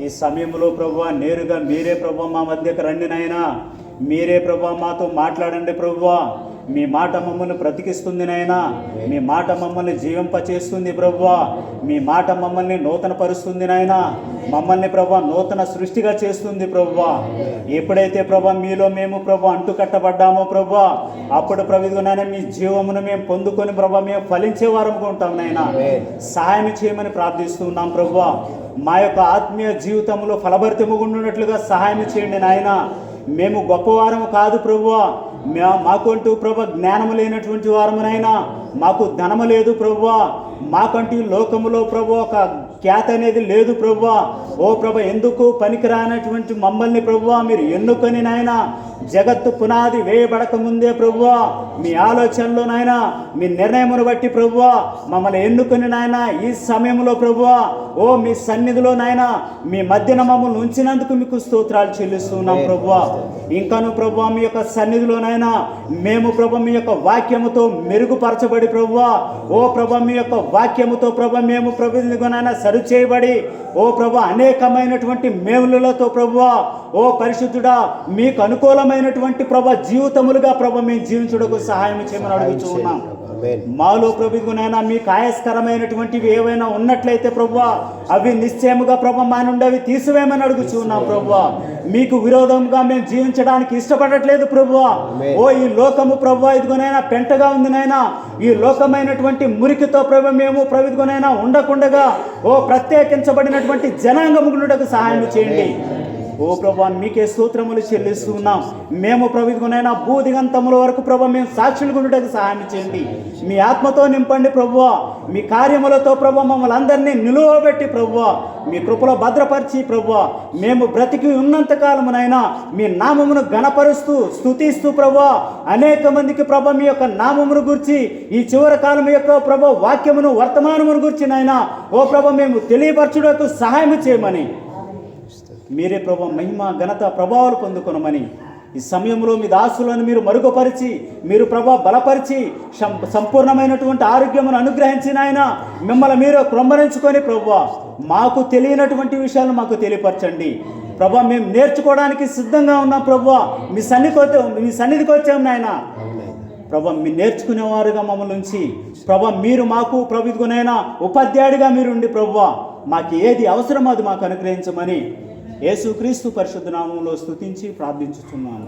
ఈ సమయంలో ప్రభు నేరుగా మీరే ప్రభు మా మధ్యకు రండి మీరే ప్రభు మాతో మాట్లాడండి ప్రభు మీ మాట మమ్మల్ని బ్రతికిస్తుంది నాయనా. మీ మాట మమ్మల్ని జీవింపచేస్తుంది ప్రభువ. మీ మాట మమ్మల్ని నూతన పరుస్తుంది నాయనా. మమ్మల్ని ప్రభా నూతన సృష్టిగా చేస్తుంది ప్రభువ. ఎప్పుడైతే ప్రభా మీలో మేము ప్రభు అంటు కట్టబడ్డామో ప్రభు అప్పుడు ప్రభు నాయన మీ జీవమును మేము పొందుకొని ప్రభా మేము ఫలించే వారంగా ఉంటాం నాయన. సహాయం చేయమని ప్రార్థిస్తున్నాం ప్రభు మా యొక్క ఆత్మీయ జీవితంలో ఫలభరితముగుండున్నట్లుగా సహాయం చేయండి నాయన. మేము గొప్పవారము కాదు ప్రభువా. మాకంటూ ప్రభ జ్ఞానము లేనటువంటి వారమునైనా మాకు ధనము లేదు ప్రభువా మాకంటూ లోకములో ప్రభు ఒక ఖ్యాత అనేది లేదు ప్రభువా ఓ ప్రభ ఎందుకు పనికిరానటువంటి మమ్మల్ని ప్రభువా మీరు ఎన్నుకొని నాయన జగత్తు పునాది వేయబడక ముందే ప్రభువా మీ ఆలోచనలో నాయన మీ నిర్ణయమును బట్టి ప్రభువా మమ్మల్ని ఎన్నుకొని నాయన ఈ సమయంలో ప్రభువా ఓ మీ సన్నిధిలో నాయన మీ మధ్యన మమ్మల్ని ఉంచినందుకు మీకు స్తోత్రాలు చెల్లిస్తున్నాం ప్రభువా. ఇంకాను ప్రభు మీ యొక్క సన్నిధిలోనైనా మేము ప్రభు మీ యొక్క వాక్యముతో మెరుగుపరచబడి ప్రభువా ఓ ప్రభు మీ యొక్క వాక్యముతో ప్రభు మేము ప్రభుత్వనైనా సరి చేయబడి ఓ ప్రభు అనేకమైనటువంటి మేములతో ప్రభువా ఓ పరిశుద్ధుడా మీకు అనుకూలమైనటువంటి ప్రభు జీవితములుగా ప్రభు మేము జీవించుటకు సహాయం చేయమని అడుగుతూ ఉన్నాం. ఆమేన్ మాలో ప్రభుత్వనైనా మీకు ఆయస్కరమైనటువంటివి ఏవైనా ఉన్నట్లయితే ప్రభు అవి నిశ్చయముగా ప్రభు మా నుండి అవి తీసివేయమని అడుగుచున్నాం ప్రభు. మీకు విరోధంగా మేము జీవించడానికి ఇష్టపడట్లేదు ప్రభు. ఓ ఈ లోకము ప్రభు ఇదిగోనైనా పెంటగా ఉంది నాయనా. ఈ లోకమైనటువంటి మురికితో ప్రభు మేము ప్రభుత్వనైనా ఉండకుండగా ఓ ప్రత్యేకించబడినటువంటి జనాంగములకు సహాయం చేయండి. ఓ ప్రభా మీకే సూత్రములు చెల్లిస్తున్నాం. మేము ప్రభుత్వనైనా భూదిగంతముల వరకు ప్రభా మేము సాక్షులు గుండటకు సహాయం చేయండి. మీ ఆత్మతో నింపండి ప్రభు. మీ కార్యములతో ప్రభు మమ్మల్ని అందరినీ నిలువబెట్టి ప్రభు. మీ కృపలో భద్రపరిచి ప్రభు. మేము బ్రతికి ఉన్నంత కాలమునైనా మీ నామమును గణపరుస్తూ స్తుతిస్తూ ప్రభు. అనేక మందికి ప్రభ మీ యొక్క నామమును గురించి ఈ చివరి కాలం యొక్క ప్రభు వాక్యమును వర్తమానమును గురించి నాయనా ఓ ప్రభ మేము తెలియపరచుటకు సహాయం చేయమని మీరే ప్రభు మహిమ ఘనత ప్రభావాలు పొందుకొనమని. ఈ సమయంలో మీ దాసులను మీరు మరుగుపరిచి మీరు ప్రభా బలపరిచి సం- సంపూర్ణమైనటువంటి ఆరోగ్యమును అనుగ్రహించిన ఆయన మిమ్మల్ని మీరు క్రొమ్మరించుకొని ప్రభా మాకు తెలియనటువంటి విషయాలు మాకు తెలియపరచండి. ప్రభా మేము నేర్చుకోవడానికి సిద్ధంగా ఉన్నాం ప్రభా. మీ సన్నిధికి మీ సన్నిధికి వచ్చాం నాయన. ప్రభా మీ నేర్చుకునేవారుగా మమ్మల్ని ఉంచి ప్రభా మీరు మాకు ప్రభుత్వనైనా ఉపాధ్యాయుడిగా మీరు ఉండి ప్రభా మాకు ఏది అవసరమో అది మాకు అనుగ్రహించమని యేసుక్రీస్తు పరిశుద్ధ నామంలో స్తుతించి ప్రార్థించుతున్నాను